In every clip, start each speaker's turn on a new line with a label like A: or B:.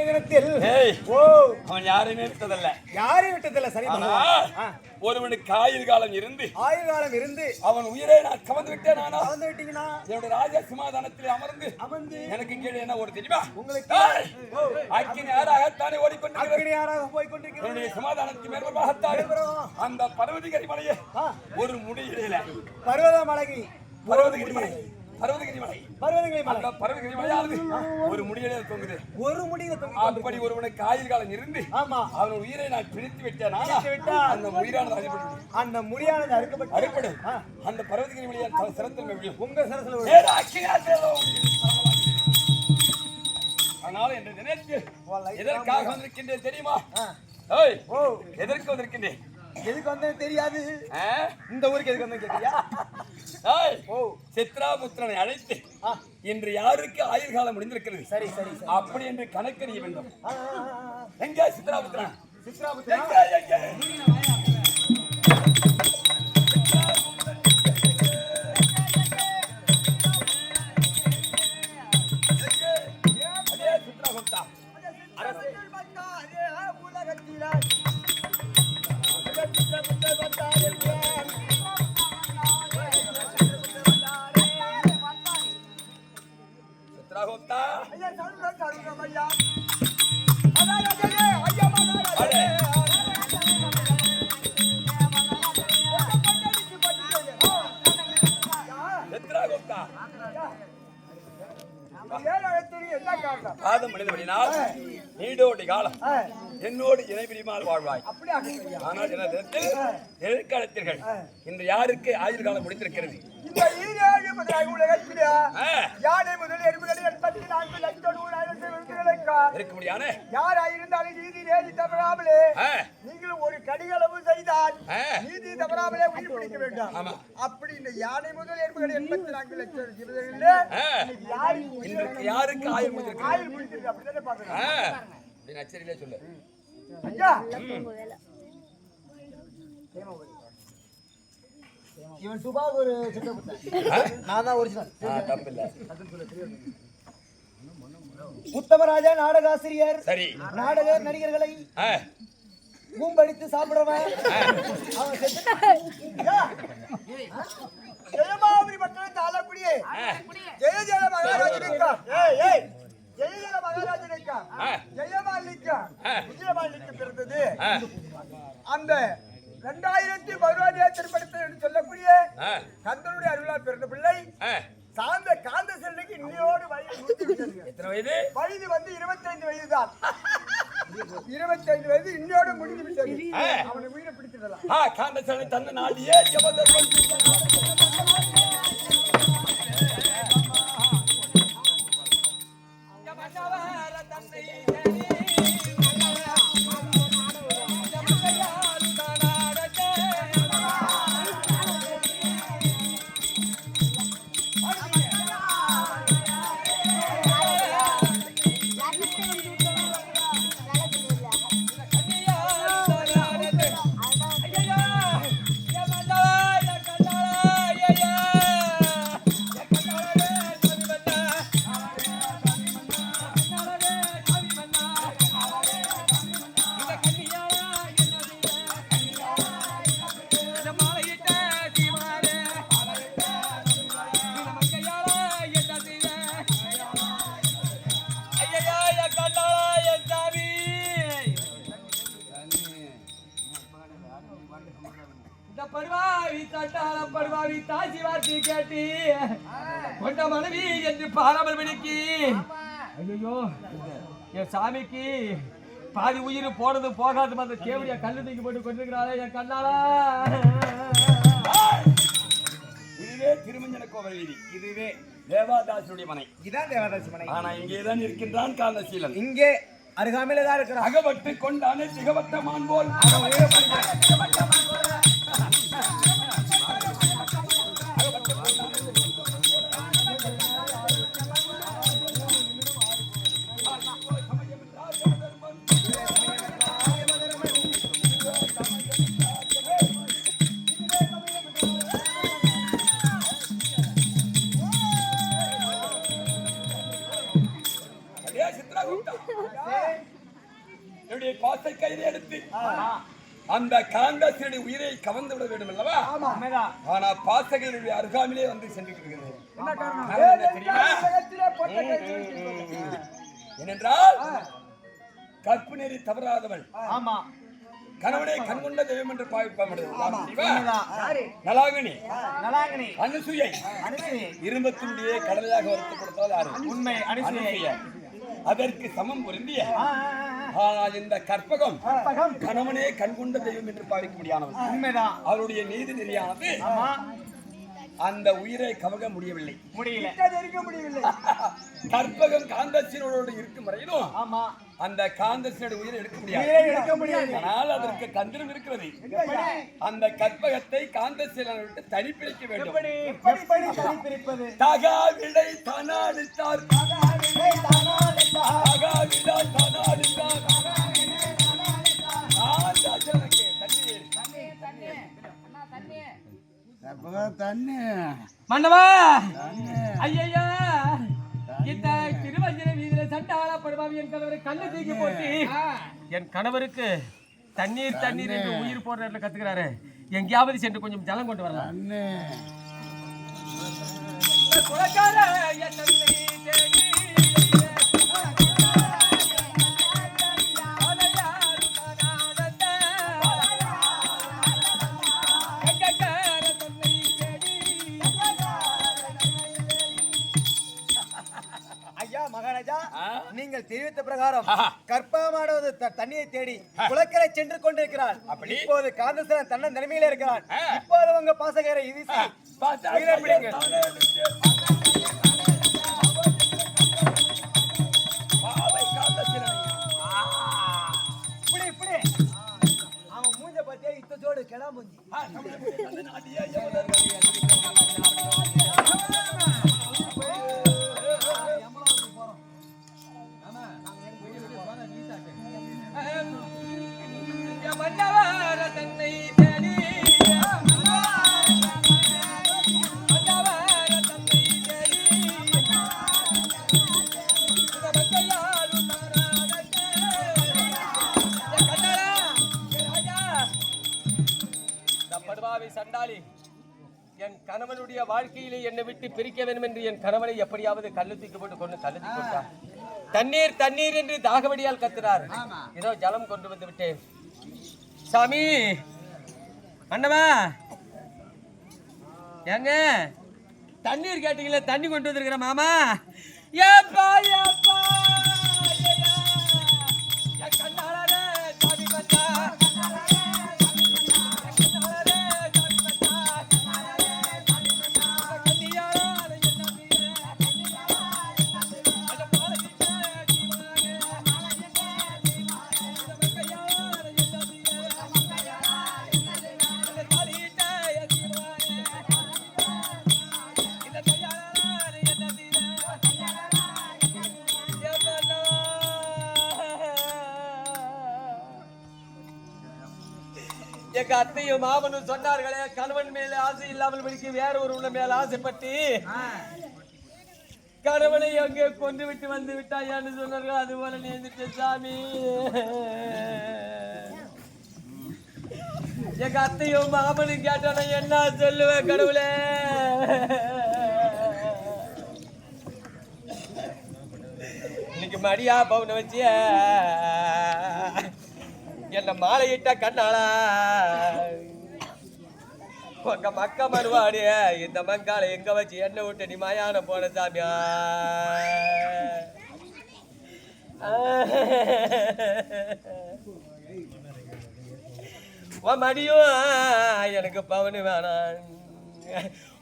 A: தினத்தில்
B: ஏய்
A: ஓ
B: அவன் யாரையுமே விட்டதல்ல.
A: யாரையும் விட்டதில்ல? சரி.
B: ஒருவனுக்கு ஆயுள் காலம் இருந்து
A: ஆயுள் காலம் இருந்து
B: அவன் உயிரை நான் கவர்ந்து விட்டேன் நானா
A: கலந்து விட்டீங்கன்னா?
B: என்னுடைய ராஜ சிம்மாதானத்தில் அமர்ந்து
A: அமர்ந்து
B: எனக்கு கீழே என்ன ஒரு தெரியுமா?
A: உங்களுக்கு!
B: அக்கினி யாராகத்தானே ஓடிக்கொண்டிருக்கிறது.
A: அக்கினியாராக போய் கொண்டிருக்கிறது.
B: என்னுடைய சமாதானத்தின் மேற்பரமாகத்தானே அந்த பர்வதகிரி மலையே. ஒரு முடியில.
A: பர்வத மலைக்கு
B: பர்வதகிரி மலை பர்வதகிரி மலை.
A: பர்வதங்களை மலை.
B: பர்வதகிரி மலையானது ஒரு முடியில தொங்குது.
A: ஒரு முடிவு தொங்கி
B: அப்படி ஒருவனுக்கு ஆயுள் காலம் இருந்து
A: ஆமா.
B: அவன் உயிரை நான் பிரித்து விட்டேன்? அந்த உயிரானது அடிபட்டு
A: அந்த முடியானது அறுக்கப்பட்டு.
B: அந்த பர்வதகிரி மலையை சிறந்த விழும்
A: உங்க
B: அக்கினியாற்றலோ. ஆனால் என்று நினைத்து எதற்காக வந்திருக்கின்றேன் தெரியுமா?
A: ஆ.
B: ஏய்
A: ஓ.
B: எதற்கு வந்திருக்கின்றேன்?
A: எதுக்கு வந்து தெரியாது? இந்த ஊருக்கு எதுக்கு வந்து கேட்டியா?
B: சித்ராபுத்திரனை அழைத்து. இன்று யாருக்கு ஆயுள் காலம் முடிந்திருக்கிறது?
A: சரி சரி
B: அப்படி என்று கணக்கறிய வேண்டும். எங்கே சித்ராபுத்திரன்?
A: சித்ராபுத்திரா?
B: ஆனால் இன்று யாருக்கு ஆயுள் காலம் ஆ,
C: யானை முதல் எருமைகள் எண்பத்தி நான்கு லட்சம்
B: இருக்க முடியானே
C: யாராயிருந்தாலும் நீதி நேதி தவறாமலே
B: ஆ,
C: நீங்கள் ஒரு கடிகளவு செய்தால். நீதி தவறாமலே உயிர் பிடிக்க வேண்டும். அப்படி இந்த யானை முதல் எருமைகள் எண்பத்தி நான்கு லட்சம்
B: ஆ,
C: யாருக்கு
B: ஆயுள்
C: முடிச்சிருக்கு அப்படித்தானே பாக்குறேன்
B: அப்படின்னு அச்சரியிலே சொல்லு.
C: ஐயா.
A: இவன் சுபாவுக்கு ஒரு சித்திரகுப்தன் நான் தான் ஒரிஜினல்
B: ஆ, தப்பில்லை.
A: உத்தமராஜா நாடகாசிரியர்
B: சரி.
A: நாடக நடிகர்களை
B: ஆ,
A: பூம்படித்து சாப்பிடுறவன்.
C: ஜெயமாபுரி பட்டணத்தை ஆளக்கூடிய ஜெய ஜெய மகாராஜனுக்கா ஜெய ஜெய மகாராஜனுக்கா. ஜெயமாலிக்கா. விஜயமாலிக்கு பிறந்தது. அந்த ரெண்டாயிரத்தி திருப்படத்தை என்று சொல்லக்கூடிய கந்தனுடைய அருளால் பிறந்த பிள்ளை. சாந்த காந்த செல்லுக்கு இன்னையோடு வயது?
B: வயது
C: வந்து இருபத்தைந்து வயது தான் இருபத்தைந்து வயது இன்னையோடு முடிந்து விட்டது. அவனை உயிரை பிடிச்சிடலாம்.
B: காந்த சனை தந்த நாடியே
D: ஐயோ. என் சாமிக்கு பாதி உயிர் போனது போகாது அந்த கேவடியா கல்லு தூக்கி போட்டு கொண்டிருக்கிறாளே என் கண்ணாளா
B: இதுவே திருமஞ்சன கோவில் வீதி. இதுவே தேவாதாசுடைய மனை.
A: இதான் தேவதாசி மனை.
B: ஆனா இங்கேதான் இருக்கின்றான் காந்தசீலன்.
A: இங்கே அருகாமையில தான் இருக்கிறான்.
B: அகப்பட்டு கொண்டானே சிகவட்ட மான் போல். எடுத்து அந்த காந்தசனுடைய உயிரை கவர்ந்து விட வேண்டும் அல்லவா? ஆனா பாசகையினுடைய அருகாமையிலே வந்து
E: கைத்து
B: ஏனென்றால் கற்பு நெறி தவறாதவள்.
D: ஆமா.
B: கணவனை கண்கொண்ட தெய்வம் என்று நலாகினி. அனுசுயை. இரும்பத்தினுடைய கடலையாக யாரு?
D: உண்மை.
B: அனுசுய. அதற்கு சமம் பொருந்திய ஆனால் இந்த கற்பகம். கணவனே கண்கொண்ட தெய்வம் என்று பாவிக்க முடியாதவள்
D: உண்மைதான்
B: அவருடைய நீதி நெறியானது
D: ஆமா.
B: அந்த உயிரை கவக முடியவில்லை.
D: முடியல.
B: கற்பகம் காந்தசினோடு இருக்கும் வரையிலும்
D: ஆமா.
B: அந்த காந்தசினோட உயிரை எடுக்க முடியாது.
D: உயிரை எடுக்க முடியாது.
B: ஆனால் அதற்கு தந்திரம் இருக்கிறது. அந்த கற்பகத்தை காந்தசிலனை விட்டு தனிப்பிடிக்க வேண்டும்.
D: எப்படி? எப்படி தனி பிரிப்பது
B: தகா விடை தனாடித்தார். தகா விடா தண்ணீர்
D: மன்னவா! ஐயா இந்த திருவஞ்சன வீதியில சண்டாள படுவாவி என் கணவரை கண்ணு தூக்கி போட்டு என் கணவருக்கு தண்ணீர் தண்ணீர் என்று உயிர் போடுற இடத்துல கத்துக்கிறாரு. எங்கேயாவது சென்று கொஞ்சம் ஜலம் கொண்டு வரலாம். குலக்கார
E: மகாராஜா? நீங்கள் தெரிவித்த பிரகாரம்
B: ஆஹா.
E: கற்பகமானது த- தண்ணியை தேடி குளக்கரை சென்று கொண்டிருக்கிறார்.
B: அப்படி?
E: இப்போது காந்தசரன் தன்ன நிலைமையில இருக்கிறார்
B: ஆ.
E: இப்போது உங்க பாசகரை இப்படி அவன் மூஞ்ச பத்தியா இத்த ஜோடு கிளம்புஞ்சி
D: பிரிக்க வேண்டும் என்று என் கணவனை எப்படியாவது கல்லு தூக்கி போட்டு கொண்டு கல்லு தூக்கி போட்டார். தண்ணீர் தண்ணீர் என்று தாகவடியால் கத்துறார் இதோ ஜலம் கொண்டு வந்து விட்டேன். சாமி அண்ணவா ஏங்க? தண்ணீர் கேட்டீங்களே தண்ணி கொண்டு வந்திருக்கிற மாமா? ஏப்பா ஏப்பா எங்க அத்தையும் மாமனும் சொன்னார்களே கணவன் மேல ஆசை இல்லாமல் படிக்க வேற ஒரு உள்ள மேல ஆசைப்பட்டு. கணவனை அங்கே கொண்டு விட்டு வந்து விட்டாயான்னு சொன்னார்கள் அது போல நேர்ந்துட்டு சாமி. எங்க அத்தையும் மாமனும் கேட்டான என்ன சொல்லுவேன் கடவுளே? இன்னைக்கு மடியா பவுன வச்சிய. என்ன மாலையிட்ட கண்ணாளா? உங்க மக்க மறுவாடு இந்த மங்கால எங்க வச்சு என்ன விட்டு நீ மயான போன சாமியா? உன் மடியும் எனக்கு பவனு வேணாம்.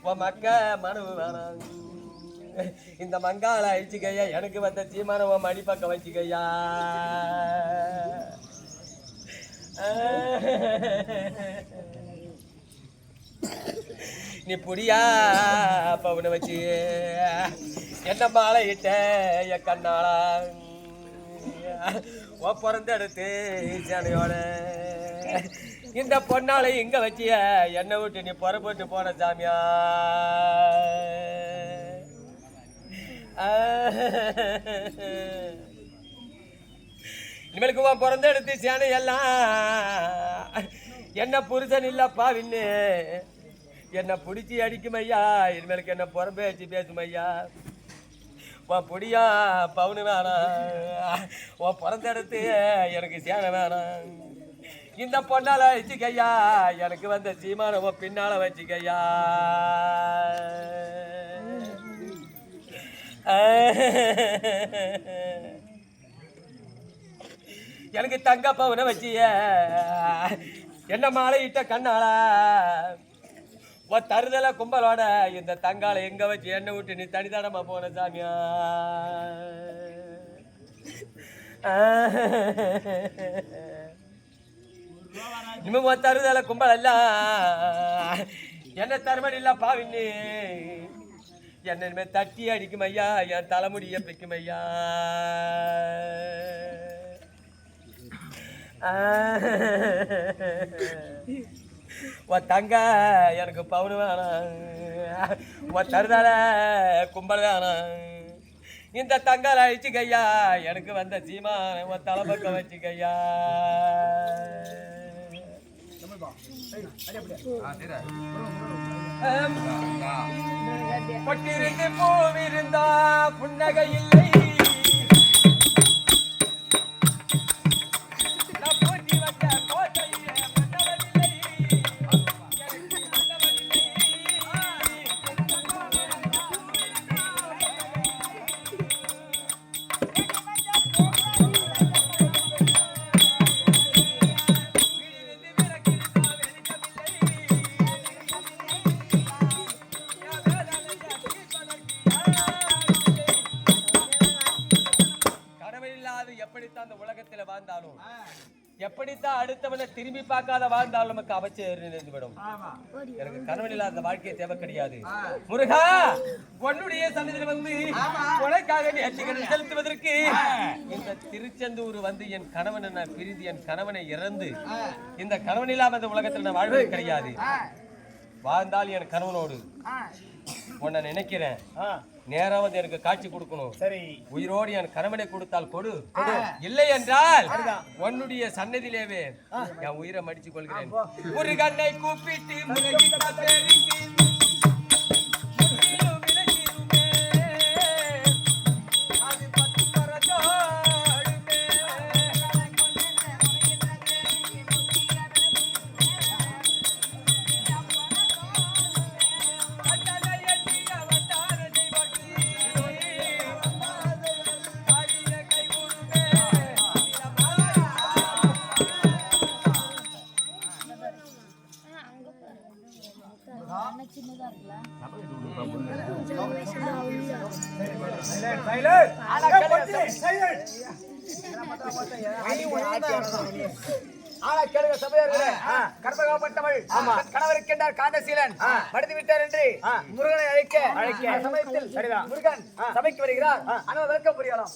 D: உன் மக்க மனவு வேணாம். இந்த மங்கால அழிச்சுக்கையா எனக்கு வந்த சீமான உன் மடி பக்கம் வச்சுக்கையா? நீ புடியா பவுன வச்சு. என்ன மாலை இட்ட என் கண்ணாளா ஓ பிறந்த எடுத்து சேனையோட. இந்த பொண்ணால இங்க வச்சிய என்னை விட்டு நீ புறப்பட்டு போன சாமியா? இனிமேலுக்கு உன் பிறந்த எடுத்து சேனை எல்லாம் என்ன புருஷன் இல்லப்பா வின்னு என்னை பிடிச்சி அடிக்கும் ஐயா இனிமேலுக்கு என்ன புறம்பே வச்சு பேசும் ஐயா உன் பொடியா பவுனு வேணாம் உன் பிறந்த இடத்து எனக்கு சேனை வேணாம் இந்த பொண்ணால வச்சுக்கையா? எனக்கு வந்த சீமான உன் பின்னால வச்சுக்கையா? எனக்கு தங்க பவனை வச்சிய. என்ன மாலையிட்ட கண்ணால? ஓ தருதல கும்பலோட இந்த தங்கால எங்க வச்சு என்ன விட்டு நீ தனிதானமா போன சாமியா? இனிமே ஓ தருதல கும்பல் அல்ல என்ன தருமடி இல்ல பாவின்னு என்ன இனிமே தட்டி அடிக்கும் ஐயா என் தலைமுடிய பிக்கும் ஐயா உன் தங்க எனக்கு பவுனு வேணாம். உன் தருதால கும்பல் வேணாம். இந்த தங்கால அழிச்சுக்கையா எனக்கு வந்த சீமான உன் தலைப்பக்கம் வச்சுக்கையா. பொட்டிருந்து பூவிருந்தா புன்னகை இல்லை. வாழ்ந்தாலும் நமக்கு அவச்சேரி விடும். எனக்கு கணவன் இல்லாத வாழ்க்கையை தேவை கிடையாது. முருகா உன்னுடைய சன்னதியில் வந்து உனக்காக நேர்த்திக்கடன் செலுத்துவதற்கு இந்த திருச்செந்தூர் வந்து என் கணவனை நான் பிரிந்து என் கணவனை இறந்து இந்த கணவன் இல்லாத இந்த உலகத்தில் நான் வாழ்வது கிடையாது. வாழ்ந்தால் என் கணவனோடு. உன்னை நினைக்கிறேன். நேரா வந்து எனக்கு காட்சி கொடுக்கணும்.
A: சரி.
D: உயிரோடு என் கணவனை கொடுத்தால் கொடு. இல்லை என்றால் உன்னுடைய சன்னதியிலேவே என் உயிரை மடிச்சு கொள்கிறேன். ஒரு கண்ணை கூப்பிட்டு
E: ஆனா கேளுங்க சபையார்களே. கர்ப்பகப்பட்டவள். கணவருக்கென்றார் காந்தசீலன். மடிந்து விட்டார் என்று முருகனை அழைக்க. அழைக்க. சமயத்தில் சரிதான். முருகன் சபைக்கு வருகிறார். ஆனால் விளக்க புரியலாம்.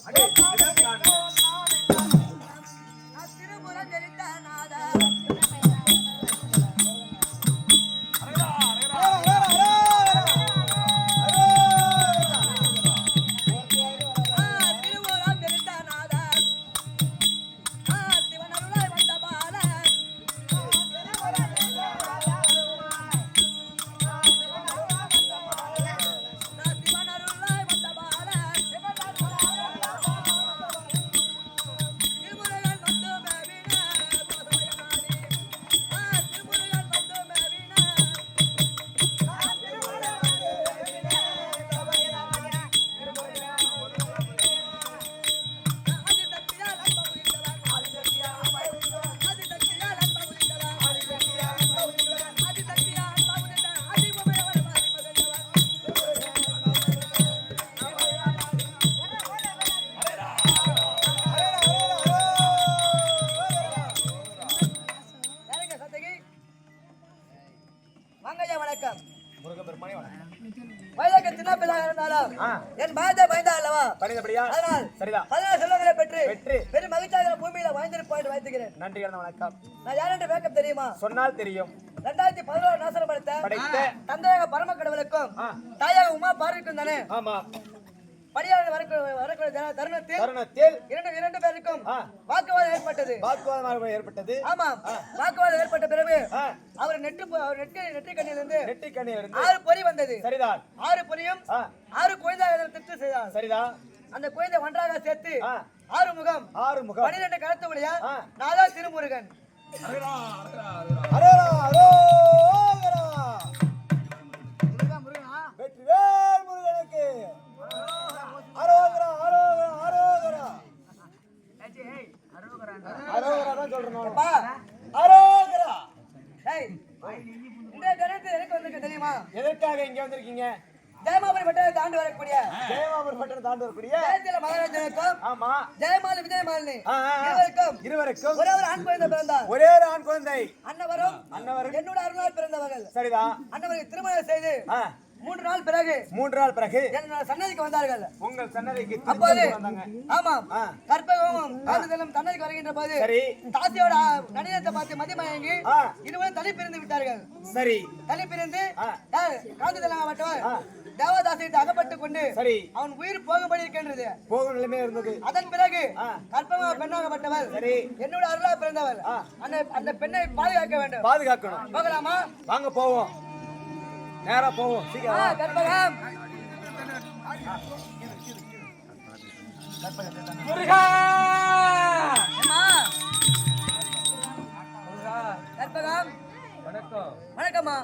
A: சரிதான்.
E: பதினாறு செல்வங்களை பெற்று
A: பெற்று
E: பெரும் மகிழ்ச்சியாக பூமியில வாழ்ந்திருப்பாட்டு வைத்துக்கிறேன்
A: நன்றி கலந்த வணக்கம்.
E: நான் யார் என்று தெரியுமா?
A: சொன்னால் தெரியும்.
E: ரெண்டாயிரத்தி பதினோரு நாசனம் படைத்த
A: படைத்த
E: தந்தையாக பரம கடவுளுக்கும்
A: ஆ.
E: தாயாக உமா பார்வைக்கும் தானே?
A: ஆமா.
E: படியாளர் வரக்கூடிய வரக்கூடிய தரு- தருணத்தில்
A: தருணத்தில்
E: இரண்டு இரண்டு பேருக்கும். வாக்குவாதம் ஏற்பட்டது.
A: வாக்குவாதம் ஏற்பட்டது.
E: ஆமாம் வாக்குவாதம் ஏற்பட்ட பிறகு. அவர் நெட்டு அவர் நெற்றி நெற்றி கண்ணிலிருந்து ஆறு பொறி வந்தது.
A: சரிதான்.
E: ஆறு பொரியும். ஆறு குழந்தை திட்டு செய்தார்
A: சரிதான்.
E: அந்த குழந்தை ஒன்றாக சேர்த்து
A: ஆ.
E: ஆறு முகம்
A: ஆறு முகம்
E: பனிரெண்டு கருத்து உடைய
A: ஆ.
E: நாதா திருமுருகன் தெரியுமா?
A: எதற்காக இங்க வந்திருக்கீங்க?
E: ஜெயமாபுரி பட்டத்தை தாண்டி வரக்கூடிய
A: ஜெயமாபுரி பட்டணம் தாண்டி வரக்கூடிய
E: ஜெயத்தில மகாராஜனுக்கும்
A: ஆமா.
E: ஜெயமாலி விஜயமாலினி
A: ஆ, ஆ, ஆ.
E: இருவருக்கும்
A: இருவருக்கும்
E: ஒரே ஒரு ஆண் குழந்தை பிறந்தார்.
A: ஒரே ஒரு ஆண் குழந்தை.
E: அன்னவரும்
A: அன்னவரும்.
E: என்னோட அருளால் பிறந்தவர்கள்.
A: சரிதான்.
E: அன்னவருக்கு திருமணம் செய்து மூன்று நாள் பிறகு
A: மூன்று நாள் பிறகு
E: என்னோட சன்னதிக்கு வந்தார்கள்.
A: உங்கள் சன்னதிக்கு
E: அப்போது ஆமாம். கற்பகமும் காந்ததலும் தன்னதிக்கு வருகின்ற போது
A: சரி.
E: தாசியோட நடிகத்தை பார்த்து மதிமயங்கி
A: ஆ.
E: இருவரும் தனி பிரிந்து விட்டார்கள்.
A: சரி.
E: தனி பிரிந்து
A: ஆ.
E: யார்? காந்ததலம் ஆகட்டும்
A: ஆ.
E: தேவதாசியிட்டு அகப்பட்டு கொண்டு
A: சரி.
E: அவன் உயிர் போகும்படி இருக்கின்றது
A: போகும் நிலைமையா இருந்தது.
E: அதன் பிறகு
A: ஆ.
E: கற்பகமாக பெண்ணாகப்பட்டவள்
A: சரி.
E: என்னோட அருளா பிறந்தவள்
A: ஆ.
E: அந்த அந்த பெண்ணை பாதுகாக்க வேண்டும்.
A: பாதுகாக்கணும்.
E: போகலாமா?
A: வாங்க போவோம். நேரா போவோம். சீக்கிரம்.
E: கற்பகம்.
D: முருகா
E: கற்பகம்.
D: வணக்கம்.
E: வணக்கம்மா.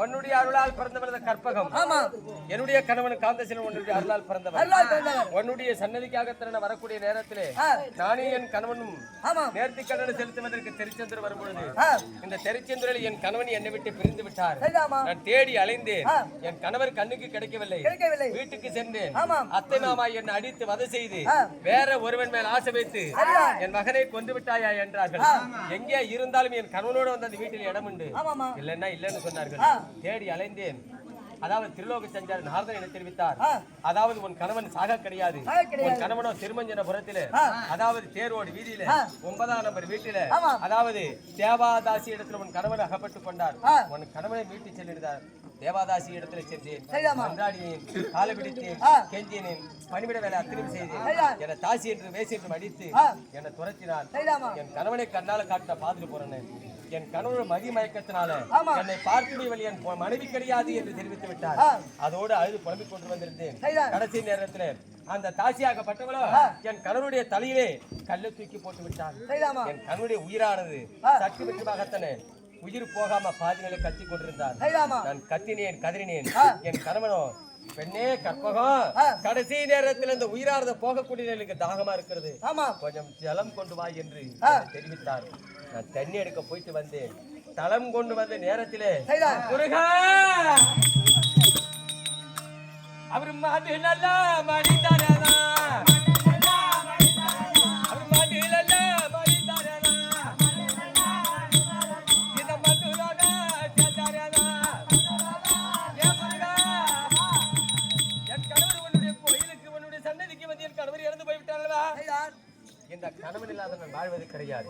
D: உன்னுடைய அருளால் பிறந்தவர் கற்பகம்.
E: ஆமா.
D: என்னுடைய கணவன் காந்தசிலன் உன்னுடைய அருளால் பிறந்தவர் உன்னுடைய சன்னதிக்காக திறன வரக்கூடிய நேரத்திலே. நானே என் கணவனும் நேர்த்தி கடனை செலுத்துவதற்கு திருச்செந்தூர் வரும்பொழுது. இந்த திருச்செந்தூரில் என் கணவன் என்னை விட்டு பிரிந்து விட்டார். நான் தேடி அலைந்தேன். என் கணவர் கண்ணுக்கு கிடைக்கவில்லை. வீட்டுக்கு சென்றேன். அத்தை மாமா என்னை அடித்து வதை செய்து. வேற ஒருவன் மேல் ஆசை வைத்து. என் மகனை கொண்டு விட்டாயா என்றார்கள். எங்கே இருந்தாலும் என் கணவனோடு வந்து அந்த வீட்டில் இடம் உண்டு இல்லைன்னா இல்லைன்னு சொன்னார்கள். தேடி அலைந்தேன் அதாவது திருலோக சஞ்சாரி நாரதன் என தெரிவித்தார். அதாவது உன் கணவன் சாக கிடையாது. உன் கணவனோ திருமஞ்சனபுரத்திலே. அதாவது தேரோடு வீதியில. ஒன்பதாம் நம்பர் வீட்டில. அதாவது தேவாதாசி இடத்துல உன் கணவன் அகப்பட்டுக் கொண்டார். உன் கணவனை வீட்டு செல்லிருந்தார் தேவாதாசி இடத்துல சென்றேன். மன்றாடினேன் காலை பிடித்தேன். கெஞ்சினேன் பணிவிட வேலை அத்தனை செய்தேன். என்னை தாசி என்று வேசி என்று அடித்து. என்னை துரத்தினார் என் கணவனை கண்ணால காட்ட பாத்துட்டு போறேன் என் கணவன் மதி மயக்கத்தினால
E: ஆமா.
D: என்னை பார்க்கவில்லை என் மனைவி கிடையாது என்று தெரிவித்து விட்டார். அதோடு அழுது புலம்பிக் கொண்டு வந்திருந்தேன். கடைசி நேரத்துல அந்த தாசியாகப்பட்டவளோ என் கணவனுடைய தலையிலே கல்லை தூக்கி போட்டு விட்டார். என் கணவனுடைய உயிரானது. சற்று விட்டுமாகத்தானே உயிர் போகாம பாதி நிலை கத்தி கொண்டிருந்தார். நான் கத்தினேன் கதறினேன். என் கணவனோ பெண்ணே கற்பகம். கடைசி நேரத்தில் இந்த உயிரானது போகக்கூடிய எனக்கு தாகமா இருக்கிறது.
E: ஆமா.
D: கொஞ்சம் ஜலம் கொண்டு வா என்று தெரிவித்தார். நான் தண்ணி எடுக்க போயிட்டு வந்தேன். தளம் கொண்டு வந்த நேரத்திலே. முருகா! அவர் மாட்டு நல்லா மணிதாரதா நான் வாழ்வது கிடையாது.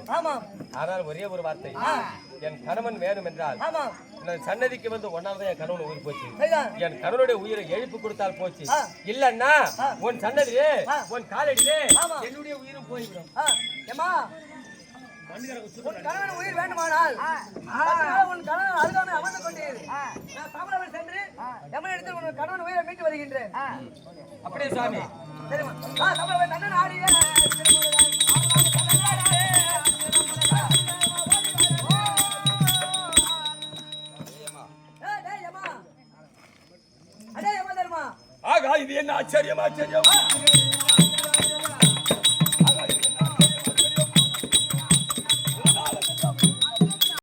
D: ஆனால் ஒரே ஒரு வார்த்தை. என் கணவன் வேணும் என்றால் சன்னதிக்கு வந்து ஒன்னாவது என் கணவன் உயிர் போச்சு. என் கணவனுடைய உயிரை எழுப்பு கொடுத்தால் போச்சு. இல்லன்னா உன் சன்னதியே. உன் காலடியிலே
E: ஆமா.
D: என்னுடைய உயிரும் போய்விடும்.
E: உன் கணவன் உயிர் வேண்டுமானால் உன் கணவன் அழுகாமல் அமர்ந்து கொண்டீர் நான் சாமராவன் சென்று எமன் இடத்தில் உன் கணவன் உயிரை மீட்டு வருகின்றேன்.
D: அப்படியே சாமி.
E: சரிம்மா. கண்ணன் ஆடிய.
B: ஆகா இது என்ன ஆச்சரியம் ஆச்சரியம்?